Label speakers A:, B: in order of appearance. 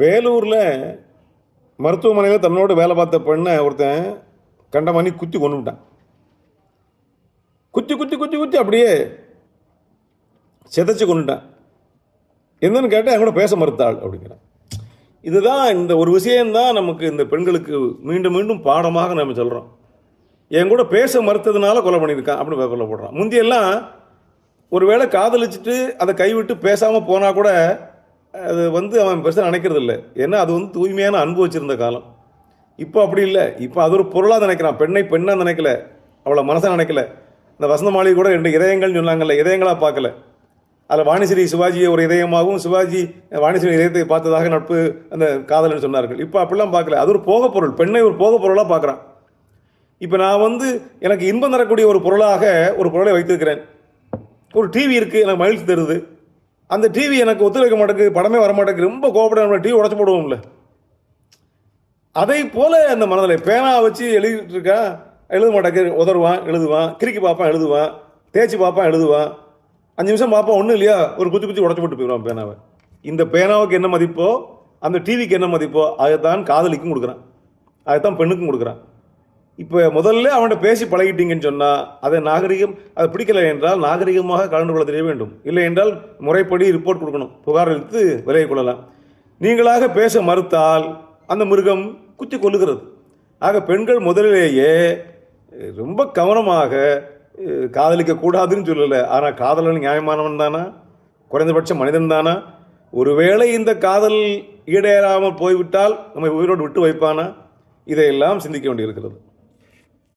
A: வேலூரில் மருத்துவமனையில் தன்னோட வேலை பார்த்த பெண்ணை ஒருத்தன் கண்டமானி குத்தி கொண்டு விட்டான். குத்தி குத்தி குத்தி குத்தி அப்படியே சிதைச்சு கொண்டுட்டான் என்னன்னு கேட்டால் என் கூட பேச மறுத்தாள் அப்படிங்கிறான். இதுதான் இந்த ஒரு விஷயம்தான் நமக்கு இந்த பெண்களுக்கு மீண்டும் மீண்டும் பாடமாக நம்ம சொல்கிறோம் என் கூட பேச மறுத்ததுனால கொலை பண்ணியிருக்கான் அப்படின்னு கொலை போடுறான். முந்தியெல்லாம் ஒருவேளை காதலிச்சுட்டு அதை கைவிட்டு பேசாமல் போனால் கூட அது வந்து அவன் பெருசாக நினைக்கிறது இல்லை. ஏன்னா அது வந்து தூய்மையான அன்பு வச்சுருந்த காலம். இப்போ அப்படி இல்லை. இப்போ அது ஒரு பொருளாக நினைக்கிறான். பெண்ணை பெண்ணாக நினைக்கல. அவளை மனசாக நினைக்கல. இந்த வசந்த மாளிகை கூட ரெண்டு இதயங்கள்னு சொன்னாங்கல்ல இதயங்களாக பார்க்கல. அதில் வாணிஸ்ரீ சிவாஜியை ஒரு இதயமாகவும் சிவாஜி வாணிஸ்ரீ இதயத்தை பார்த்ததாக நட்பு அந்த காதல்னு சொன்னார்கள். இப்போ அப்படிலாம் பார்க்கல. அது ஒரு போகப் பொருள். பெண்ணை ஒரு போக பொருளாக பார்க்குறான். இப்போ நான் வந்து எனக்கு இன்பம் தரக்கூடிய ஒரு பொருளாக ஒரு பொருளை வைத்திருக்கிறேன். ஒரு டிவி இருக்குது எனக்கு மகிழ்ச்சி தருது. அந்த டிவி எனக்கு ஒத்துழைக்க மாட்டேங்குது படமே வர மாட்டேங்குது ரொம்ப கோபப்பட டிவி உடச்சு போடுவோம்ல. அதை போல அந்த மனதில் பேனா வச்சு எழுதிட்டு இருக்கா எழுத மாட்டேங்குது உதறுவான் எழுதுவான் கிறுக்கி பார்ப்பான் எழுதுவான் தேய்ச்சி பார்ப்பான் எழுதுவான். அஞ்சு நிமிஷம் பார்ப்பான் ஒன்றும் இல்லையா? ஒரு குச்சி குச்சி உடச்சு போட்டு போயிடுவான் பேனாவை. இந்த பேனாவுக்கு என்ன மதிப்போ அந்த டிவிக்கு என்ன மதிப்போ அதைத்தான் காதலிக்கும் கொடுக்குறான். அதைத்தான் பெண்ணுக்கும் கொடுக்குறான். இப்போ முதல்ல அவன்கிட்ட பேசி பழகிட்டீங்கன்னு சொன்னால் அதை நாகரிகம் அதை பிடிக்கலை என்றால் நாகரிகமாக கலந்து கொள்ள தெரிய வேண்டும். இல்லை என்றால் முறைப்படி ரிப்போர்ட் கொடுக்கணும். புகார் அளித்து விலகிக் கொள்ளலாம். நீங்களாக பேச மறுத்தால் அந்த மிருகம் குத்தி கொள்ளுகிறது ஆக பெண்கள் முதலிலேயே ரொம்ப கவனமாக காதலிக்கக்கூடாதுன்னு காதலிக்க கூடாதுன்னு சொல்லலை. ஆனால் காதலன் நியாயமானவன் தானா? குறைந்தபட்சம் மனிதன் தானா? ஒருவேளை இந்த காதல் ஈடேறாமல் போய்விட்டால் நம்மை உயிரோடு விட்டு வைப்பானா? இதையெல்லாம் சிந்திக்க வேண்டியிருக்கிறது.